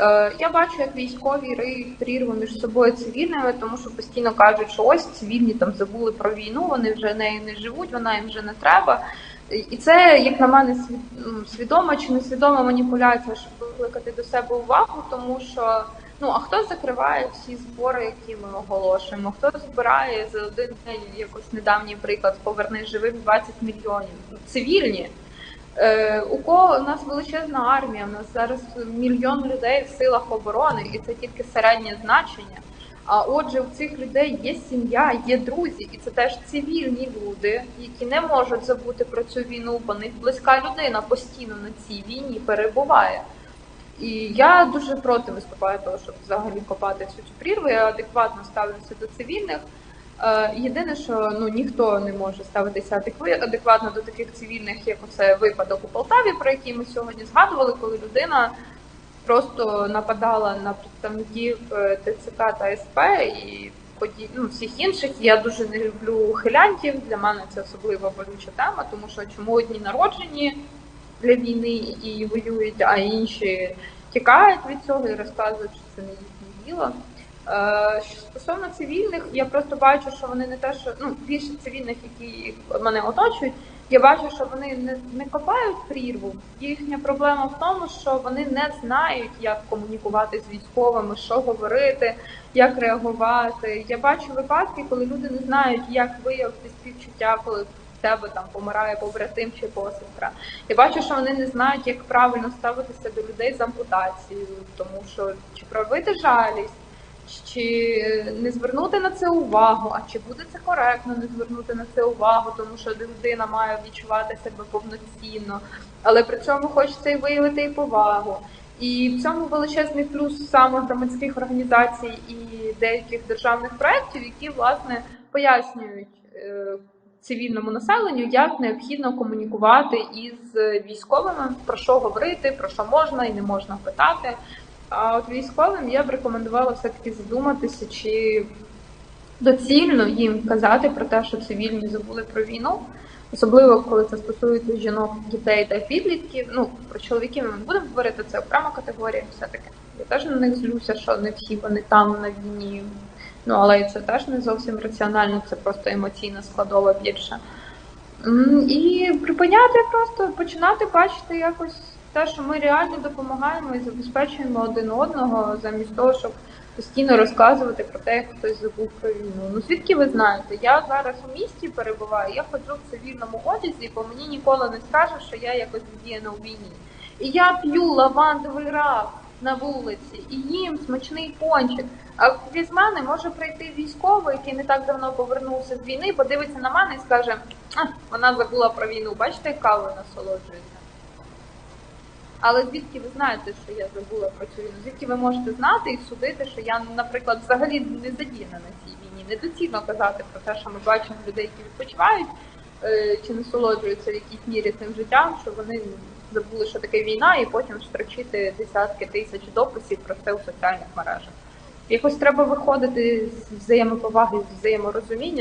Е, Я бачу, як військові риють прірву між собою цивільними, тому що постійно кажуть, що ось цивільні там забули про війну, вони вже нею не живуть, вона їм вже не треба. І це, як на мене, м, свідома чи несвідома маніпуляція, щоб викликати до себе увагу, тому що ну а хто закриває всі збори, які ми оголошуємо? Хто збирає за один день якось недавній приклад поверни живим 20 мільйонів? Цивільні. Е, у кого у нас величезна армія, у нас зараз мільйон людей в силах оборони, і це тільки середнє значення. А отже, у цих людей є сім'я, є друзі, і це теж цивільні люди, які не можуть забути про цю війну, бо них близька людина постійно на цій війні перебуває. І я дуже проти виступаю того, щоб взагалі копати цю цю прірву. Я адекватно ставлюся до цивільних. Е, Єдине, що ну ніхто не може ставитися адекватно до таких цивільних, як оце випадок у Полтаві, про який ми сьогодні згадували, коли людина просто нападала на представників е, ТЦК та СП і поді... ну, всіх інших. Я дуже не люблю хилянтів. Для мене це особливо болюча тема, тому що чому одні народжені для війни і воюють, а інші тікають від цього і розказують, що це не їхнє діло. Е, Стосовно цивільних, я просто бачу, що вони не те, що ну більше цивільних, які мене оточують, я бачу, що вони не, не копають прірву. Їхня проблема в тому, що вони не знають, як комунікувати з військовими, що говорити, як реагувати. Я бачу випадки, коли люди не знають, як виявити співчуття, коли в тебе там помирає побратим чи посестра. Я бачу, що вони не знають, як правильно ставитися до людей з ампутацією, тому що чи проявити жалість чи не звернути на це увагу, а чи буде це коректно не звернути на це увагу, тому що людина має відчувати себе повноцінно, але при цьому хочеться і виявити і повагу. І в цьому величезний плюс саме громадських організацій і деяких державних проєктів, які власне пояснюють е, цивільному населенню, як необхідно комунікувати із військовими, про що говорити, про що можна і не можна питати. А от військовим я б рекомендувала все-таки задуматися, чи доцільно їм казати про те, що цивільні забули про війну, особливо коли це стосується жінок, дітей та підлітків. Ну про чоловіків ми не будемо говорити, це окрема категорія. Все таки я теж на них злюся, що не всі вони там на війні. Ну але це теж не зовсім раціонально, це просто емоційна складова більше. І припиняти просто починати бачити якось те, що ми реально допомагаємо і забезпечуємо один одного, замість того, щоб постійно розказувати про те, як хтось забув про війну. Ну звідки ви знаєте? Я зараз у місті перебуваю, я ходжу в цивільному одязі, бо мені ніколи не скажуть, що я якось задіяна у війні. І я п'ю лавандовий рак на вулиці і їм смачний пончик. А крізь мене може прийти військовий, який не так давно повернувся з війни, подивиться на мене і скаже: а, вона забула про війну, бачите, як кавою насолоджується. Але звідки ви знаєте, що я забула про цю війну? Звідки ви можете знати і судити, що я, наприклад, взагалі не задіяна на цій війні? Недоцільно казати про те, що ми бачимо людей, які відпочивають е, чи насолоджуються в якійсь мірі цим життям, що вони забули, що таке війна, і потім строчити десятки тисяч дописів про це у соціальних мережах. Якось треба виходити з взаємоповаги, з взаєморозуміння.